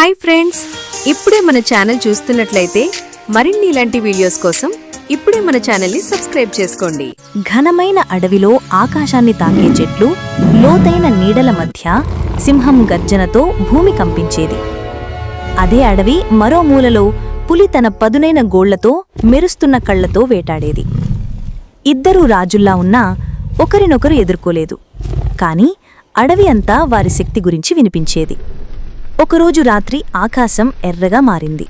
Hi friends ఇప్పుడే మన channel చూస్తున్నట్లయితే మరిన్ని ఇలాంటి వీడియోస్ కోసం ఇప్పుడే మన ఛానల్ని సబ్స్క్రైబ్ చేసుకోండి. ఘనమైన అడవిలో ఆకాశాన్ని తాకే చెట్లు లోతైన నీడల మధ్య సింహం గర్జనతో భూమి కంపించేది. అదే అడవి మరో మూలలో పులి తన పదునైన గోళ్ళతో మెరుస్తున్న కళ్ళతో వేటాడేది. ఇద్దరూ రాజుల్లా ఉన్నా ఒకరినొకరు ఎదుర్కోలేదు. కాని అడవి అంతా వారి శక్తి గురించి వినిపించేది. ఒకరోజు రాత్రి ఆకాశం ఎర్రగా మారింది.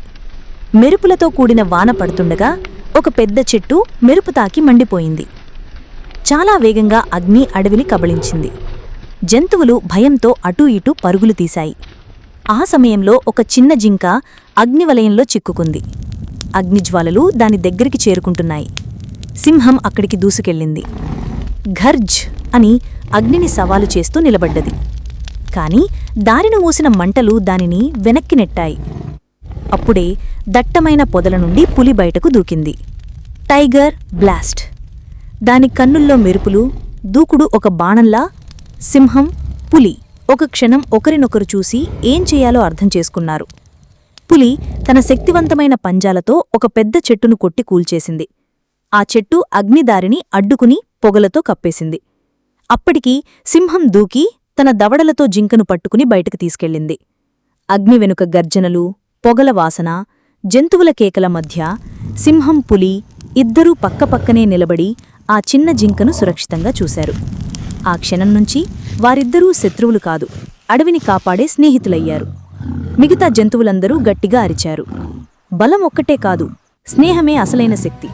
మెరుపులతో కూడిన వాన పడుతుండగా ఒక పెద్ద చెట్టు మెరుపు తాకి మండిపోయింది. చాలా వేగంగా అగ్ని అడవిని కబళించింది. జంతువులు భయంతో అటూ ఇటూ పరుగులు తీశాయి. ఆ సమయంలో ఒక చిన్న జింక అగ్నివలయంలో చిక్కుకుంది. అగ్నిజ్వాలలు దాని దగ్గరికి చేరుకుంటున్నాయి. సింహం అక్కడికి దూసుకెళ్ళింది. ఘర్జ్ అని అగ్నిని సవాలు చేస్తూ నిలబడ్డది. కాని దారిన మూసిన మంటలు దానిని వెనక్కి నెట్టాయి. అప్పుడే దట్టమైన పొదల నుండి పులి బయటకు దూకింది. Tiger blast. దాని కన్నుల్లో మెరుపులు దూకుడు ఒక బాణంలా సింహం పులి ఒక క్షణం ఒకరినొకరు చూసి ఏం చేయాలో అర్థం చేసుకున్నారు. పులి తన శక్తివంతమైన పంజాలతో ఒక పెద్ద చెట్టును కొట్టి కూల్చేసింది. ఆ చెట్టు అగ్నిదారిని అడ్డుకుని పొగలతో కప్పేసింది. అప్పటికి సింహం దూకి తన దవడలతో జింకను పట్టుకుని బయటకు తీసుకెళ్ళింది. అగ్ని వెనుక గర్జనలు పొగల వాసన జంతువుల కేకల మధ్య సింహం పులి ఇద్దరూ పక్కపక్కనే నిలబడి ఆ చిన్న జింకను సురక్షితంగా చూశారు. ఆ క్షణం నుంచి వారిద్దరూ శత్రువులు కాదు అడవిని కాపాడే స్నేహితులయ్యారు. మిగతా జంతువులందరూ గట్టిగా అరిచారు. బలం ఒక్కటే కాదు స్నేహమే అసలైన శక్తి.